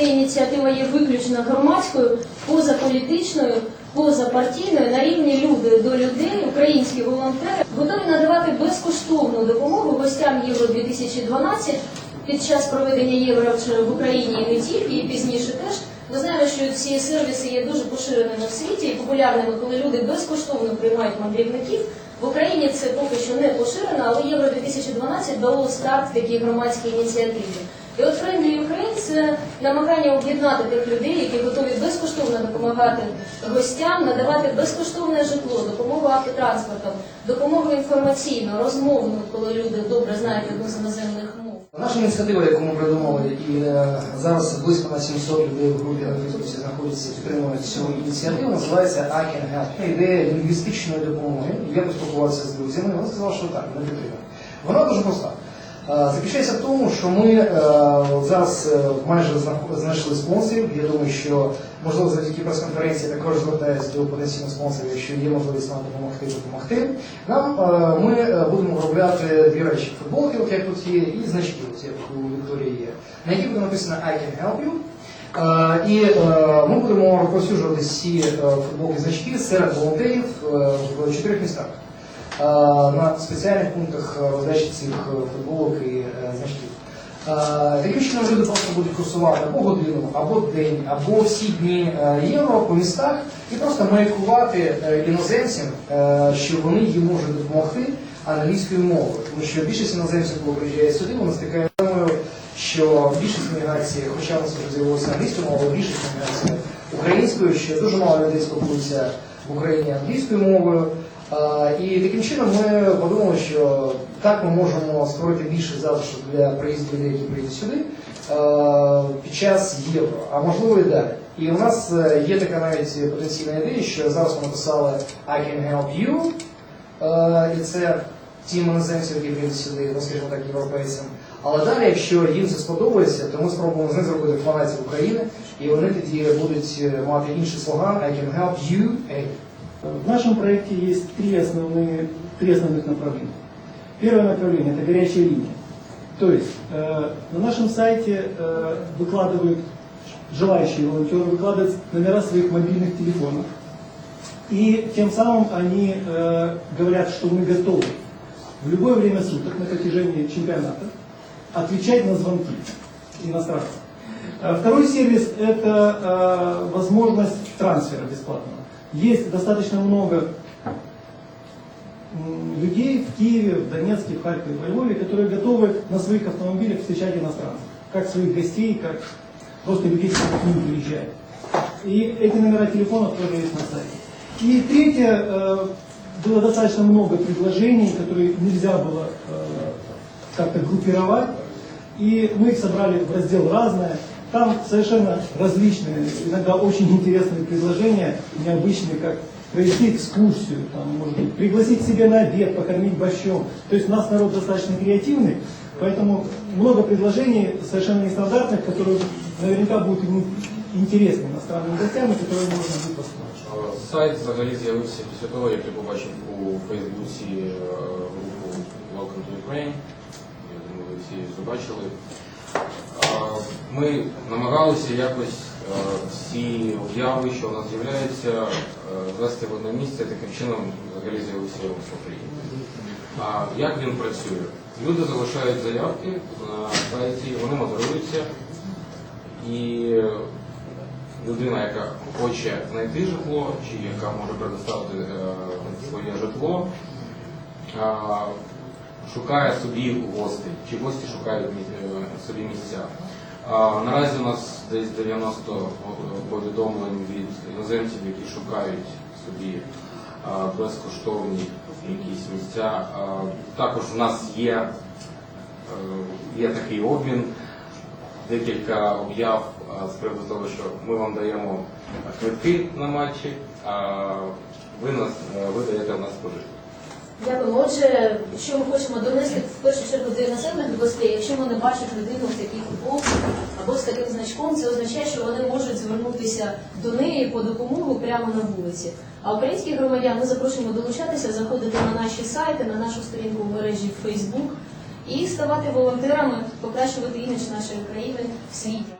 Ця ініціатива є виключно громадською, позаполітичною, позапартійною. На рівні люди до людей, українські волонтери готові надавати безкоштовну допомогу гостям Євро 2012 під час проведення євро в Україні і не тільки, і пізніше теж. Ми знаємо, що ці сервіси є дуже поширеними в світі і популярними, коли люди безкоштовно приймають мандрівників. В Україні це поки що не поширено, але Євро 2012 дало старт такій громадській ініціативі. І от Friendly Ukraine – це намагання об'єднати тих людей, які готові безкоштовно допомагати гостям, надавати безкоштовне житло, допомогу автотранспортом, допомогу інформаційну, розмовну, коли люди добре знають одну з іноземних мов. Наша ініціатива, яку ми придумали, і е, зараз близько на 700 людей в групі на знаходяться підтримують цю ініціативу, називається I. Ідея лінгвістичної допомоги. Я поспілкувався з друзями, вони сказали, що так, ми підтримуємо. Вона дуже проста. Е, Заключається в тому, що ми е, зараз е, майже знайшли спонсорів. Я думаю, що можливо завдяки прес-конференції також звертаюся до потенційних спонсорів, якщо є можливість нам допомогти, допомогти. Нам ми будемо виробляти дві речі: футболки, от як тут є, і значки, от як у Вікторії є, на яких буде написано I can help you. І ми будемо розповсюджувати е, футболки значки серед волонтерів в чотирьох містах. На спеціальних пунктах е, роздачі цих е, футболок і е, значків. Таким чином люди просто будуть курсувати або годину, або день, або всі дні євро по містах і просто маякувати іноземцям, що вони їм можуть допомогти англійською мовою. Тому що більшість іноземців, коли приїжджають сюди, вони стикають з темою, що більшість міграції, хоча нас вже з'явилася англійською мовою, більшість міграції українською, що дуже мало людей спілкуються в Україні англійською мовою. І таким чином ми подумали, що так ми можемо створити більше залишок для приїзду людей, які приїдуть сюди під час євро, а можливо і далі. І у нас е, є така навіть потенційна ідея, що зараз ми написали I can help you, і це тим іноземцям, які приїдуть сюди, ну скажімо так, європейцям. Але далі, якщо їм це сподобається, то ми спробуємо з них зробити фанатів України, і вони тоді будуть е, мати інший слоган I can help you. В нашем проекте есть три, основные, три основных направления. Первое направление – это горячая линия. То есть э, на нашем сайте э, выкладывают, желающие волонтеры выкладывают номера своих мобильных телефонов. И тем самым они э, говорят, что мы готовы в любое время суток на протяжении чемпионата отвечать на звонки иностранцев. Э, Второй сервис – это э, возможность трансфера бесплатного. Есть достаточно много людей в Киеве, в Донецке, в Харькове, в Львове, которые готовы на своих автомобилях встречать иностранцев. Как своих гостей, как просто людей, которые к ним приезжают. И эти номера телефонов тоже есть на сайте. И третье, э, было достаточно много предложений, которые нельзя было э, как-то группировать. И мы их собрали в раздел «Разное». Там совершенно различные, иногда очень интересные предложения, необычные, как провести экскурсию, там, может быть, пригласить себе на обед, покормить борщом. То есть у нас народ достаточно креативный, поэтому много предложений совершенно нестандартных, которые наверняка будут ин- интересны иностранным гостям и которые можно будет послушать. Е, Сайт взагалі з'явився після того, як я побачив у Фейсбуці е, групу Welcome to Ukraine. Я думаю, ви всі її побачили. Е, Ми намагалися якось е, всі обяви, що у нас з'являються, е, звести в одне місце, таким чином взагалі з'явився Україні. А як він працює? Люди залишають заявки на сайті, вони модеруються і людина, яка хоче знайти житло, чи яка може предоставити е, своє житло, е, шукає собі гостей, чи гості шукають е, собі місця. Наразі у нас десь 90 повідомлень від іноземців, які шукають собі безкоштовні якісь місця. Також у нас є, е, є такий обмін декілька об'яв з приводу того, що ми вам даємо квитки на матчі, а ви нас е, ви даєте в нас пожити. Дякуємо. Отже, що ми хочемо донести в першу чергу до іноземних гостей, якщо вони бачать людину в такій футболці або з таким значком, це означає, що вони можуть звернутися до неї по допомогу прямо на вулиці. А українських громадян ми запрошуємо долучатися, заходити на наші сайти, на нашу сторінку в мережі Facebook і ставати волонтерами, покращувати імідж нашої країни в світі.